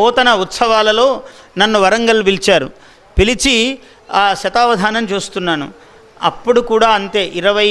పోతన ఉత్సవాలలో నన్ను వరంగల్ పిలిచారు. పిలిచి ఆ శతావధానం చూస్తున్నాను. అప్పుడు కూడా అంతే ఇరవై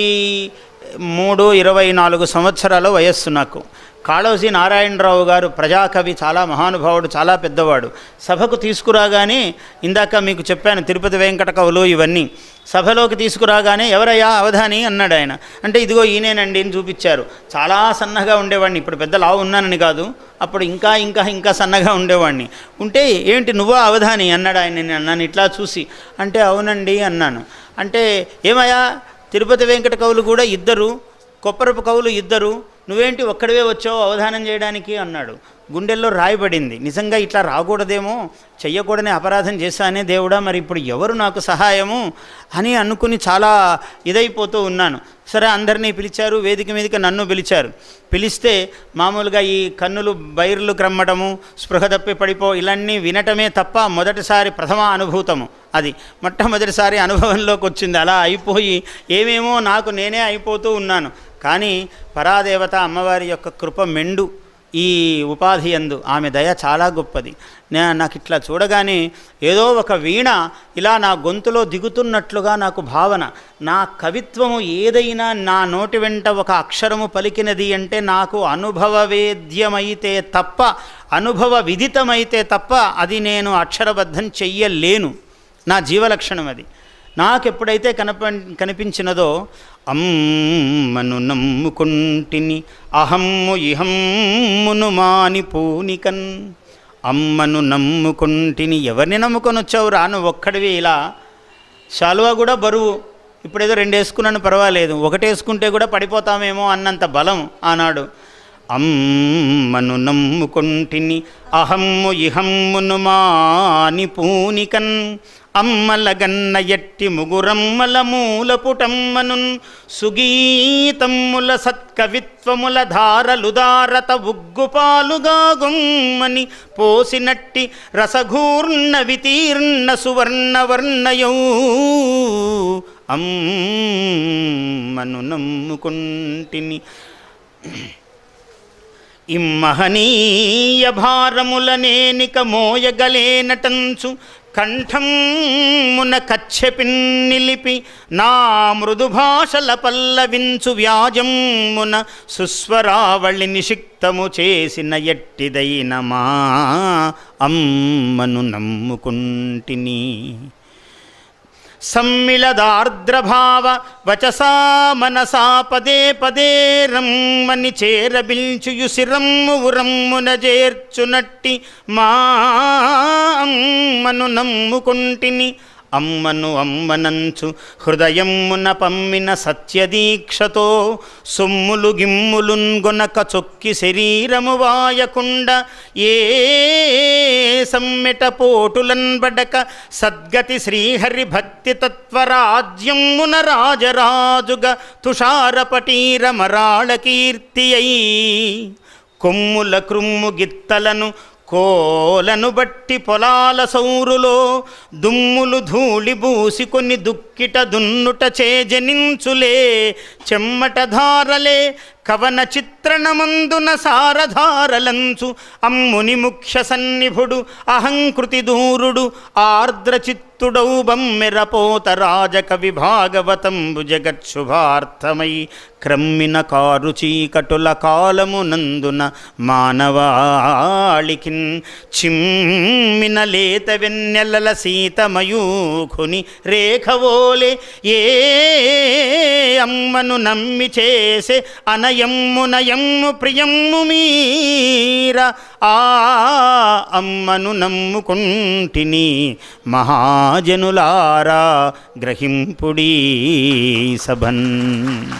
మూడు ఇరవై నాలుగు సంవత్సరాల వయస్సు నాకు. కాళోజీ నారాయణరావు గారు ప్రజాకవి చాలా మహానుభావుడు చాలా పెద్దవాడు. సభకు తీసుకురాగానే ఇందాక మీకు చెప్పాను తిరుపతి వెంకట కవులు ఇవన్నీ. సభలోకి తీసుకురాగానే ఎవరయ్యా అవధాని? అన్నాడు ఆయన. అంటే ఇదిగో ఈయనేనండి అని చూపించారు. చాలా సన్నగా ఉండేవాడిని. ఇప్పుడు పెద్ద లావు ఉన్నానని కాదు. అప్పుడు ఇంకా ఇంకా ఇంకా సన్నగా ఉండేవాడిని. ఉంటే ఏంటి నువ్వా అవధాని? అన్నాడు ఆయన. నేను నన్ను ఇట్లా చూసి అంటే అవునండి అన్నాను. అంటే ఏమయ్యా తిరుపతి వెంకట కవులు కూడా ఇద్దరు కొప్పరపు కవులు ఇద్దరు నువ్వేంటి ఒక్కడివే వచ్చావు అవధానం చేయడానికి అన్నాడు. గుండెల్లో రాయబడింది. నిజంగా ఇట్లా రాకూడదేమో? చెయ్యకూడని అపరాధం చేశానే దేవుడా? మరి ఇప్పుడు ఎవరు నాకు సహాయము? అని అనుకుని చాలా ఇదైపోతూ ఉన్నాను. సరే అందరినీ పిలిచారు. వేదిక మీదకి నన్ను పిలిచారు. పిలిస్తే మామూలుగా ఈ కన్నులు బైర్లు క్రమ్మడము స్పృహ తప్పి పడిపో ఇలాన్నీ వినటమే తప్ప మొదటిసారి ప్రథమ అనుభూతము అది. మొట్టమొదటిసారి అనుభవంలోకి వచ్చింది అలా అయిపోయి ఏమేమో నాకు నేనే అయిపోతూ ఉన్నాను. కానీ పరాదేవత అమ్మవారి యొక్క కృప మెండు ఈ ఉపాధి ఎందు ఆమె దయ చాలా గొప్పది. నాకు ఇట్లా చూడగానే ఏదో ఒక వీణ ఇలా నా గొంతులో దిగుతున్నట్లుగా నాకు భావన. నా కవిత్వము ఏదైనా నా నోటి వెంట ఒక అక్షరము పలికినది అంటే నాకు అనుభవవేద్యమైతే తప్ప అనుభవ విదితమైతే తప్ప అది నేను అక్షరబద్ధం చెయ్యలేను. నా జీవలక్షణం అది. నాకు ఎప్పుడైతే కనప కనిపించినదో అమ్మను నమ్ముకుంటిని అహమ్ము ఇహమ్మును మాని పూనికన్ అమ్మను నమ్ముకుంటిని ఎవరిని నమ్ముకొని వచ్చావు రాను ఒక్కడివి ఇలా. శాలువా కూడా బరువు. ఇప్పుడేదో రెండు వేసుకున్నాను పర్వాలేదు. ఒకటి వేసుకుంటే కూడా పడిపోతామేమో అన్నంత బలం ఆనాడు. అమ్మను నమ్ముకొంటిని అహమ్ము ఇహమ్మును మాని పూనికన్. అమ్మలగన్న ఎట్టి ముగురమ్మల మూలపుటమ్మనున్. సుగీతమ్ముల సత్కవిత్వముల ధారలుదారత ఉగ్గుపాలుగా గొమ్మని పోసినట్టి రసఘూర్ణ వితీర్ణ సువర్ణవర్ణయౌ అమ్మను నమ్ముకుంటిని ఇమ్మహనీయ భారములనేనిక మోయగలేనటంచు కంఠమున కచ్చెపిన్ నిలిపి నా మృదు భాషల పల్లవించు వ్యాజమున సుస్వరావళి నిషిక్తము చేసిన ఎట్టిదైన మా అమ్మను నమ్ముకుంటిని. సమ్మిళదార్ద్రభావ వచసా మనసా పదే పదే రమ్మని చేరబిల్చుయు శిరమ్ము ఉరమ్మున చేర్చునట్టి మా అమ్మను నమ్ముకుంటిని అమ్మను అమ్మనంచు హృదయమున పమ్మిన సత్యదీక్షతో సొమ్ములు గిమ్ములున్గొనక చొక్కి శరీరము వాయకుండ ఏ సమ్మెట పోటులన్బడక సద్గతి శ్రీహరి భక్తి తత్వరాజ్యమున రాజరాజుగ తుషారపటీర మరాళ కొమ్ముల క్రుమ్ము గిత్తలను కోలను బట్టి పొలాల సౌరులో దుమ్ములు ధూళి బూసి కొన్ని దుక్కిట దున్నుట చేజనించులే చెమ్మట ధారలే కవన చిత్రణమందున సారధారలంచు అమ్ముని ముఖ్య సన్నిభుడు అహంకృతి దూరుడు ఆర్ద్ర చిత్తుడౌ బమ్మెరపోత రాజక విభాగవతంబు జగత్శుభార్థమై క్రమ్మిన కారు చీకటుల కాలమునందున మానవాళికిన్ చిమ్మిన లేత వెన్నెలల సీతమయూఖుని రేఖవోలే ఏ అమ్మను నమ్మి చేసే అనయ అనయమ్ము నయమ్ము ప్రియమ్ము మీర. ఆ అమ్మను నమ్ముకుంటిని మహాజనులారా గ్రహింపుడీ సభన్.